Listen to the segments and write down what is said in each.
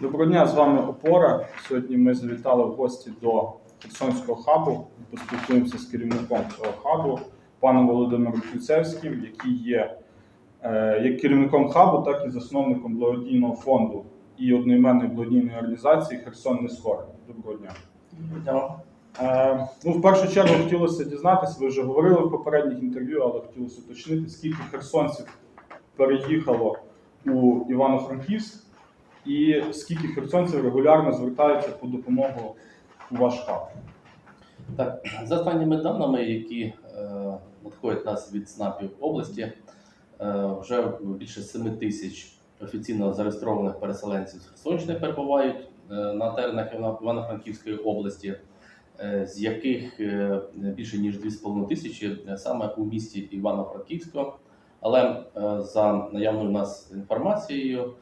Доброго дня, з вами Опора. Сьогодні ми завітали в гості до Херсонського хабу. Поспілкуємося з керівником цього хабу, паном Володимиром Ключевським, який є е, як керівником хабу, так і засновником благодійного фонду і одноіменної благодійної організації Херсон не скоро. Доброго дня. Е, ну, в першу чергу хотілося дізнатися, ви вже говорили в попередніх інтерв'ю, але хотілося уточнити, скільки херсонців переїхало у Івано-Франківськ і скільки херсонців регулярно звертаються по допомогу у ваш хаб. Так, за останніми даними, які е, надходять нас від СНАПів області, е, вже більше 7 тисяч офіційно зареєстрованих переселенців з Херсонщини перебувають е, на теренах Івано- Івано-Франківської області, е, з яких е, більше ніж 2,5 тисячі е, саме у місті Івано-Франківську. Але е, за наявною у нас інформацією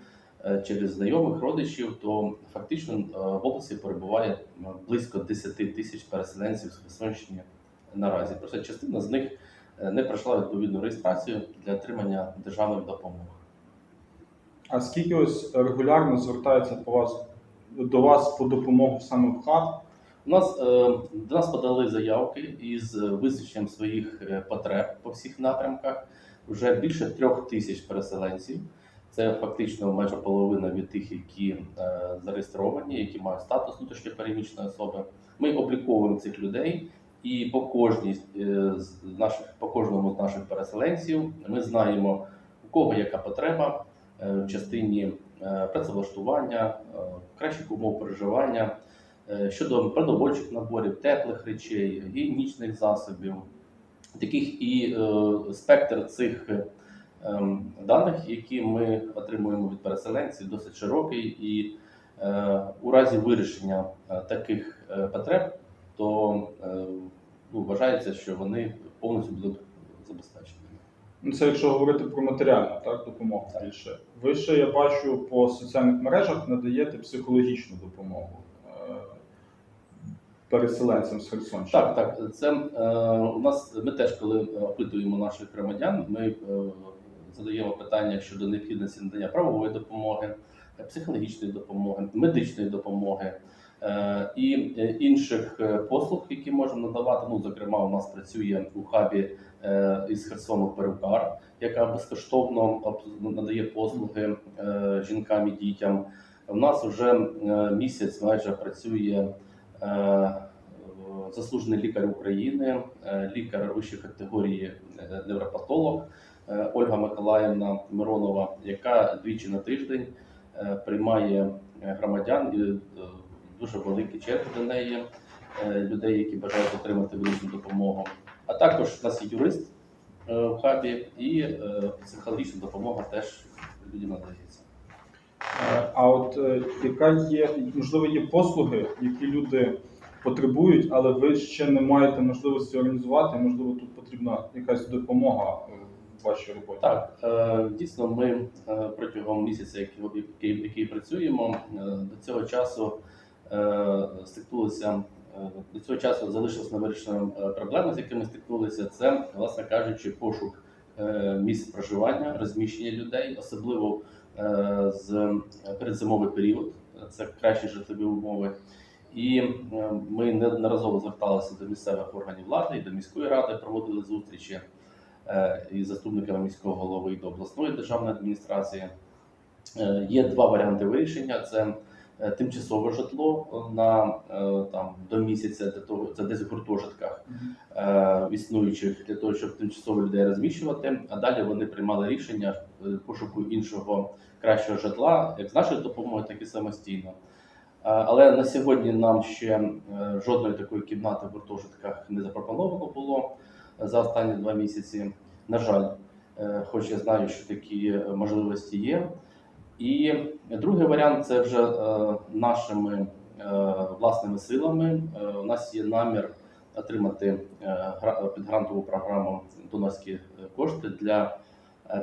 через знайомих родичів, то фактично е, в області перебуває е, близько 10 тисяч переселенців з Херсонщини наразі. Просто частина з них е, не пройшла відповідну реєстрацію для отримання державної допомоги. А скільки ось регулярно звертаються по вас до вас по допомогу саме в хаб? У нас е, до нас подали заявки із визначенням своїх е, потреб по всіх напрямках. Вже більше трьох тисяч переселенців. Це фактично майже половина від тих, які е, зареєстровані, які мають статус внутрішньопереміщеної особи. Ми обліковуємо цих людей, і по кожній е, з наших по кожному з наших переселенців ми знаємо у кого яка потреба е, в частині працевлаштування, кращих умов проживання. Е, щодо продовольчих наборів, теплих речей, гігієнічних засобів, таких і спектр цих даних, які ми отримуємо від переселенців, досить широкий, і е, у разі вирішення е, таких е, потреб, то ну, вважається, що вони повністю будуть забезпечені. Ну, це якщо говорити про матеріальну так, допомогу більше. Ви ще я бачу по соціальних мережах надаєте психологічну допомогу переселенцям з Херсонщини. Так, так. Це е, у нас ми теж, коли опитуємо наших громадян, ми е, задаємо питання щодо необхідності надання правової допомоги, е, психологічної допомоги, медичної допомоги е, і е, інших послуг, які можемо надавати. Ну, зокрема, у нас працює у хабі із Херсону перукар, яка безкоштовно надає послуги жінкам і дітям. У нас вже місяць майже працює. заслужений лікар України, лікар вищої категорії невропатолог Ольга Миколаївна Миронова, яка двічі на тиждень е, приймає е, громадян і е, дуже великі черги до неї, е, людей, які бажають отримати медичну допомогу. А також у нас є юрист е, в хабі, і е, психологічна допомога теж людям надається. Е, А от е, яка є, можливо, є послуги, які люди потребують, але ви ще не маєте можливості організувати, можливо, тут потрібна якась допомога е, вашій роботі. Так, е, дійсно, ми е, протягом місяця, який, який, який працюємо, е, до цього часу стикнулися. До цього часу залишилось невирішеним е, проблеми, з якими стикнулися. Це, власне кажучи, пошук місць проживання, розміщення людей, особливо з передзимовий період. Це кращі житлові умови. І ми неодноразово зверталися до місцевих органів влади і до міської ради, проводили зустрічі е, із заступниками міського голови до обласної державної адміністрації. Е, Є два варіанти вирішення: це е, тимчасове житло на там до місяця, для того це десь в гуртожитках е, існуючих для того, щоб тимчасово людей розміщувати. А далі вони приймали рішення пошуку іншого кращого житла, як з нашою допомогою, так і самостійно. Але на сьогодні нам ще жодної такої кімнати в гуртожитках не запропоновано було за останні два місяці. На жаль, е, хоч я знаю, що такі можливості є. І другий варіант це вже е, нашими е, власними силами. У нас є намір отримати під грантову програму донорські кошти для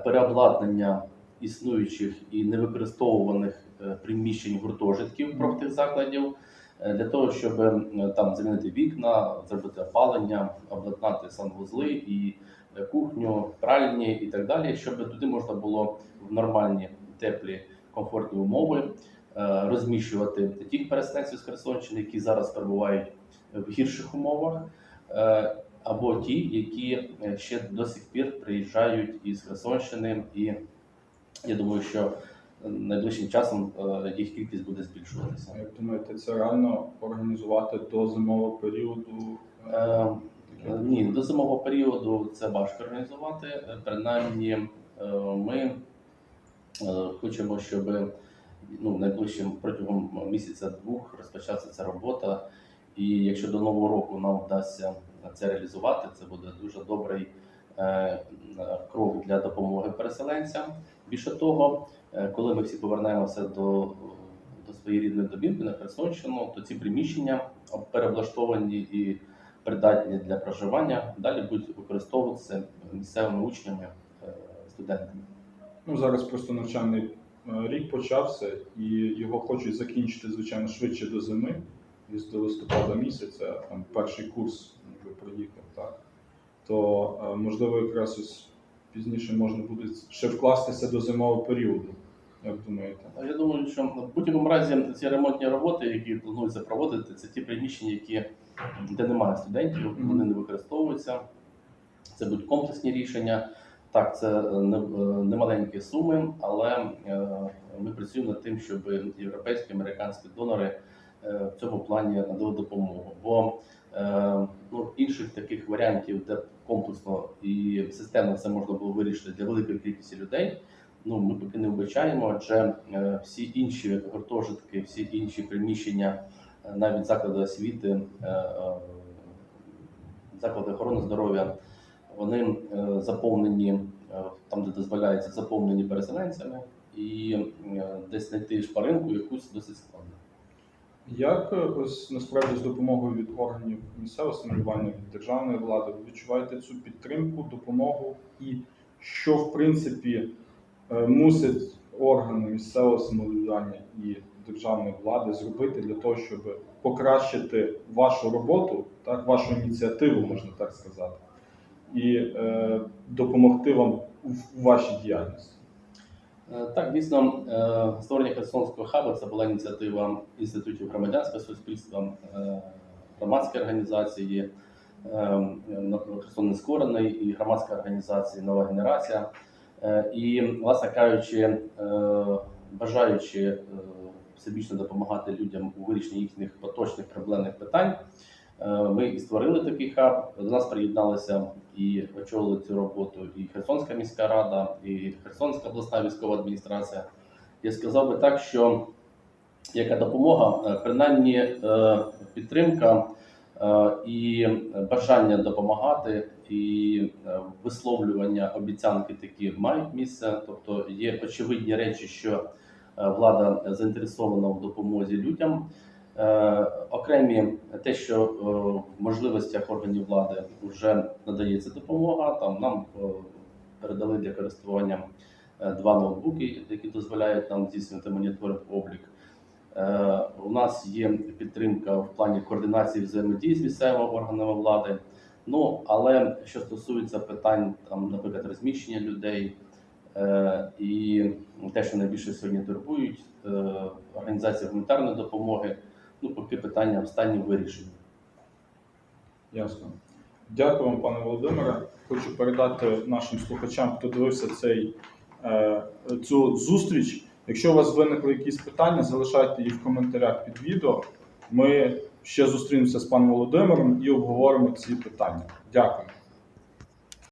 переобладнання існуючих і невикористовуваних приміщень гуртожитків профтехзакладів е, для того, щоб е, там замінити вікна, зробити опалення, обладнати санвузли і е, кухню, пральні і так далі, щоб туди можна було в нормальні теплі комфортні умови е, розміщувати тих переселенців з Херсонщини, які зараз перебувають в гірших умовах, е, або ті, які е, ще до сих пір приїжджають із Херсонщини, і я думаю, що найближчим часом е, їх кількість буде збільшуватися. Як думаєте, це реально організувати до зимового періоду? Е, Е, Ні, до зимового періоду це важко організувати. Е, Принаймні, ми хочемо, щоб ну, найближчим протягом місяця-двох розпочалася ця робота. І якщо до нового року нам вдасться це реалізувати, це буде дуже добрий е, е, для допомоги переселенцям. Більше того, е, коли ми всі повернемося до, до своєї рідної домівки на Херсонщину, то ці приміщення переоблаштовані і придатні для проживання, далі будуть використовуватися місцевими учнями, е, студентами. Ну, зараз просто навчальний рік почався, і його хочуть закінчити, звичайно, швидше до зими, десь до листопада місяця, там перший курс вже приїхав, так. То е, можливо якраз ось пізніше можна буде ще вкластися до зимового періоду. Як думаєте? Я думаю, що в будь-якому разі ці ремонтні роботи, які плануються проводити, це ті приміщення, які де немає студентів, вони не використовуються. Це будуть комплексні рішення. Так, це не, не маленькі суми, але е, ми працюємо над тим, щоб європейські американські донори е, в цьому плані надали допомогу. Бо е, інших таких варіантів, де комплексно і системно це можна було вирішити для великої кількості людей. Ну, ми поки не вбачаємо, адже е, всі інші гуртожитки, всі інші приміщення, е, навіть заклади освіти, е, заклади охорони здоров'я, вони заповнені там, де дозволяється, заповнені переселенцями, і десь знайти шпаринку якусь досить складно. Як е, ось насправді з допомогою від органів місцевого самоврядування, від державної влади, ви відчуваєте цю підтримку, допомогу, і що в принципі е, мусять органи місцевого самоврядування і державної влади зробити для того, щоб покращити вашу роботу, так вашу ініціативу, можна так сказати, і е, допомогти вам у вашій діяльності? Е, Так, дійсно, е, створення Херсонського хабу це була ініціатива інститутів громадянського суспільства, е, громадської організації Херсон Нескорений і громадська організація Нова генерація. І, власне кажучи, бажаючи всебічно допомагати людям у вирішенні їхніх поточних проблемних питань, ми і створили такий хаб. До нас приєдналися і очолили цю роботу і Херсонська міська рада, і Херсонська обласна військова адміністрація. Я сказав би так, що яка допомога, Е, принаймні е, підтримка е, і бажання допомагати, і е, висловлювання обіцянки такі мають місце. Тобто є очевидні речі, що е, влада заінтересована в допомозі людям. Е, окремі те, що е, в можливостях органів влади вже надається допомога. Там нам е, передали для користування два ноутбуки, які дозволяють нам здійснювати моніторинг облік. У нас є підтримка в плані координації взаємодії з місцевими органами влади. Ну але що стосується питань, там, наприклад, розміщення людей і те, що найбільше сьогодні турбують, організація гуманітарної допомоги. Ну, поки питання в стані вирішення. Ясно. Дякую вам, пане Володимире. Хочу передати нашим слухачам, хто дивився цей, е, цю зустріч. Якщо у вас виникли якісь питання, залишайте їх в коментарях під відео. Ми ще зустрінемося з паном Володимиром і обговоримо ці питання. Дякую.